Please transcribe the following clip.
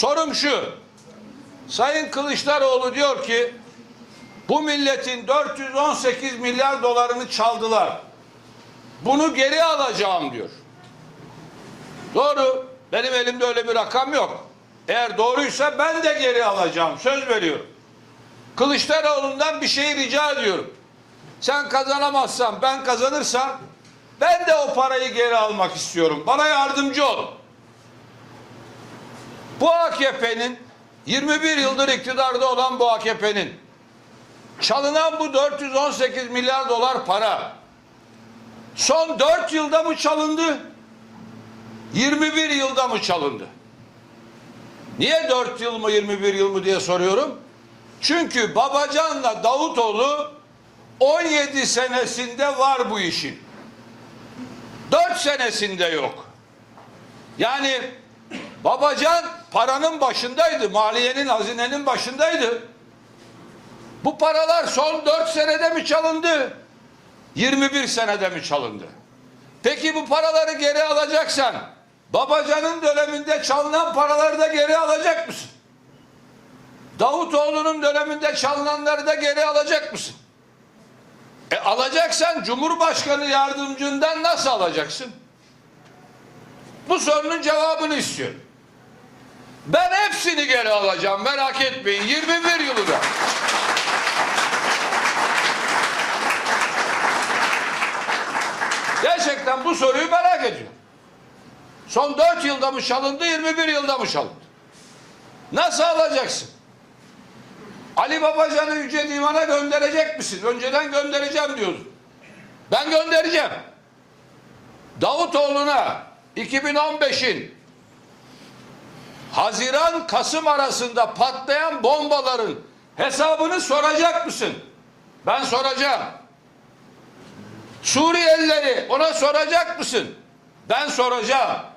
Sorum şu. Sayın Kılıçdaroğlu diyor ki bu milletin 418 milyar dolarını çaldılar. Bunu geri alacağım diyor. Doğru. Benim elimde öyle bir rakam yok. Eğer doğruysa ben de geri alacağım. Söz veriyorum. Kılıçdaroğlu'ndan bir şey rica ediyorum. Sen kazanamazsan ben kazanırsam ben de o parayı geri almak istiyorum. Bana yardımcı ol. Bu AKP'nin 21 yıldır iktidarda olan bu AKP'nin çalınan bu 418 milyar dolar para son 4 yılda mı çalındı? 21 yılda mı çalındı? Niye 4 yıl mı 21 yıl mı diye soruyorum. Çünkü Babacan'la Davutoğlu 17 senesinde var bu işin. 4 senesinde yok. Yani Babacan paranın başındaydı. Maliyenin, hazinenin başındaydı. Bu paralar son 4 senede mi çalındı? 21 senede mi çalındı? Peki bu paraları geri alacaksan Babacan'ın döneminde çalınan paraları da geri alacak mısın? Davutoğlu'nun döneminde çalınanları da geri alacak mısın? E alacaksan Cumhurbaşkanı yardımcından nasıl alacaksın? Bu sorunun cevabını istiyorum. Ben hepsini geri alacağım merak etmeyin 21 yılı da. Gerçekten bu soruyu merak ediyorum. Son 4 yılda mı çalındı 21 yılda mı çalındı? Nasıl alacaksın? Ali Babacan'ı Yüce Divan'a gönderecek misin? Önceden göndereceğim diyordun. Ben göndereceğim. Davutoğlu'na 2015'in Haziran Kasım arasında patlayan bombaların hesabını soracak mısın? Ben soracağım. Suriyelileri ona soracak mısın? Ben soracağım.